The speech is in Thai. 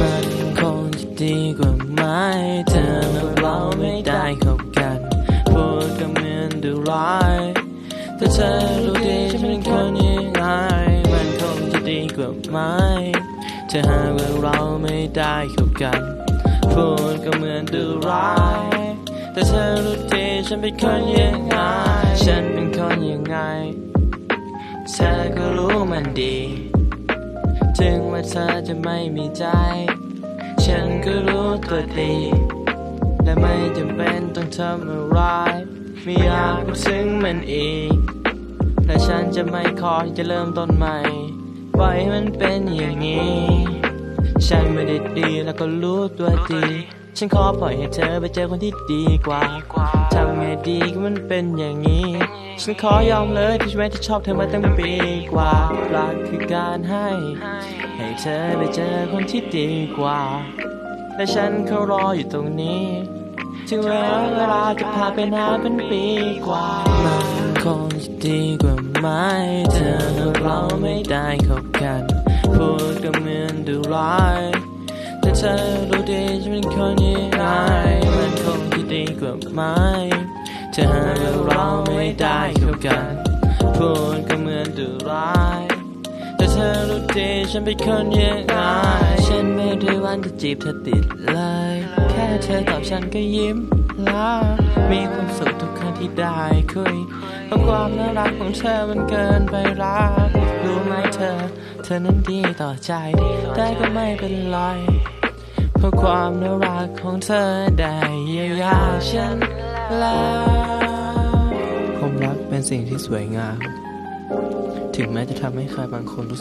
มันคงจะดีกว่าไหมเธอและเราไม่ได้เข้ากัน พูดก็เหมือนดูร้ายแต่เธอ กว่าไมเธอหากว่าเราไม่ได้เข้ากันพูดก็เหมือนดูร้าย แต่เธอรู้ดีฉันเป็นคนยังไง ฉันเป็นคนยังไง เธอก็รู้มันดี ถึงว่าเธอจะไม่มีใจ ฉันก็รู้ตัวดี และไม่จำเป็นต้องทำอะไรไม่อยากพูดถึงมันอีก และฉันจะไม่ขอที่จะเริ่มต้นใหม่ ปล่อยมันเป็นอย่างนี้ ฉันไม่ได้ดีแล้วก็รู้ตัวดี ฉันขอปล่อยให้เธอไปเจอคนที่ดีกว่า ทำไงดีก็มันเป็นอย่างนี้ ฉันขอยอมเลยที่แม้จะชอบเธอมาตั้งปีกว่า รักคือการให้ ให้เธอไปเจอคนที่ดีกว่า และฉันเขารออยู่ตรงนี้ ถึงเวลาเวลาจะพาไปนานเป็นปีกว่า คงจะดีกว่าไหมเธอเราไม่ได้เข้ากันพูดก็เหมือนดูร้ายแต่เธอรู้ดีฉันเป็นคนยังไงมันคงจะดีกว่าไหมเธอเราไม่ได้เข้ากันพูดก็เหมือนดูร้ายแต่เธอรู้ดีฉันเป็นคนยังไงฉันไม่ได้วันจะจีบเธอติดเลย แค่เธอตอบฉันก็ยิ้มแล้วมีความสุขทุกครั้งที่ได้คุย เพราะความน่ารักของเธอมันเกินไปรัก รู้ไหมเธอ เธอนั้นดีต่อใจ แต่ก็ไม่เป็นไรเพราะความน่ารักของเธอได้เยียวยาฉันแล้วความรักเป็นสิ่งที่สวยงาม ถึงแม้จะทำให้ใครบางคนรู้